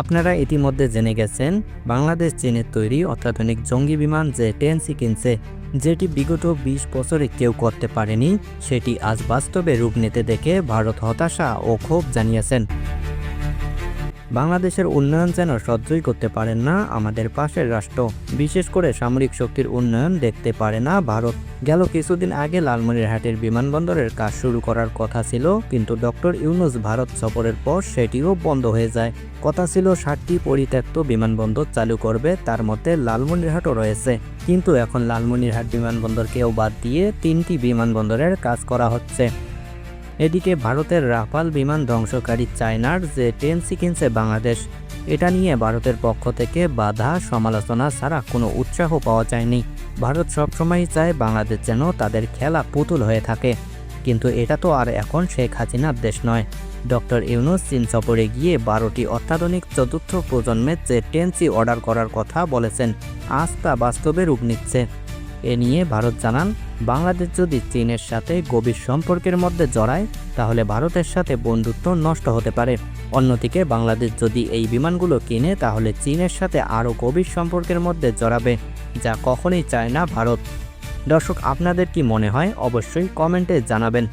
আপনারা ইতিমধ্যে জেনে গেছেন, বাংলাদেশ চীনের তৈরি অত্যাধুনিক জঙ্গি বিমান যে টেনসি কিনছে, যেটি বিগত ২০ বছরে কেউ করতে পারেনি, সেটি আজ বাস্তবে রূপ নিতে দেখে ভারত হতাশা ও ক্ষোভ জানিয়েছেন। বাংলাদেশের উন্নয়ন যেন সহ্যই করতে পারেন না আমাদের পাশের রাষ্ট্র। বিশেষ করে সামরিক শক্তির উন্নয়ন দেখতে পারে না ভারত। গেল কিছুদিন আগে লালমনিরহাটের বিমানবন্দরের কাজ শুরু করার কথা ছিল, কিন্তু ডক্টর ইউনুস ভারত সফরের পর সেটিও বন্ধ হয়ে যায়। কথা ছিল ষাটটি পরিত্যক্ত বিমানবন্দর চালু করবে, তার মধ্যে লালমনিরহাটও রয়েছে। কিন্তু এখন লালমনিরহাট বিমানবন্দরকেও বাদ দিয়ে তিনটি বিমানবন্দরের কাজ করা হচ্ছে। এদিকে ভারতের রাফাল বিমান ধ্বংসকারী চায়নার যে টেনসি কিনছে বাংলাদেশ। এটা নিয়ে ভারতের পক্ষ থেকে বাধা, সমালোচনা ছাড়া কোনো উৎসাহ পাওয়া যায়নি। ভারত সবসময়ই চায় বাংলাদেশ যেন তাদের খেলা পুতুল হয়ে থাকে। কিন্তু এটা তো আর এখন শেখ হাসিনার দেশ নয়। ডক্টর ইউনুস চীন সফরে গিয়ে বারোটি অত্যাধুনিক চতুর্থ প্রজন্মের যে টেনসি অর্ডার করার কথা বলেছেন। তা বাস্তবে রূপ নিচ্ছে। এ নিয়ে ভারত জানান বাংলাদেশ যদি চীনের সাথে গভীর সম্পর্কের মধ্যে জড়ায়, তাহলে ভারতের সাথে বন্ধুত্ব নষ্ট হতে পারে। অন্যদিকে বাংলাদেশ যদি এই বিমানগুলো কিনে, তাহলে চীনের সাথে আরও গভীর সম্পর্কের মধ্যে জড়াবে, যা কখনোই চায় না ভারত। দর্শক, আপনাদের কি মনে হয়? অবশ্যই কমেন্টে জানাবেন।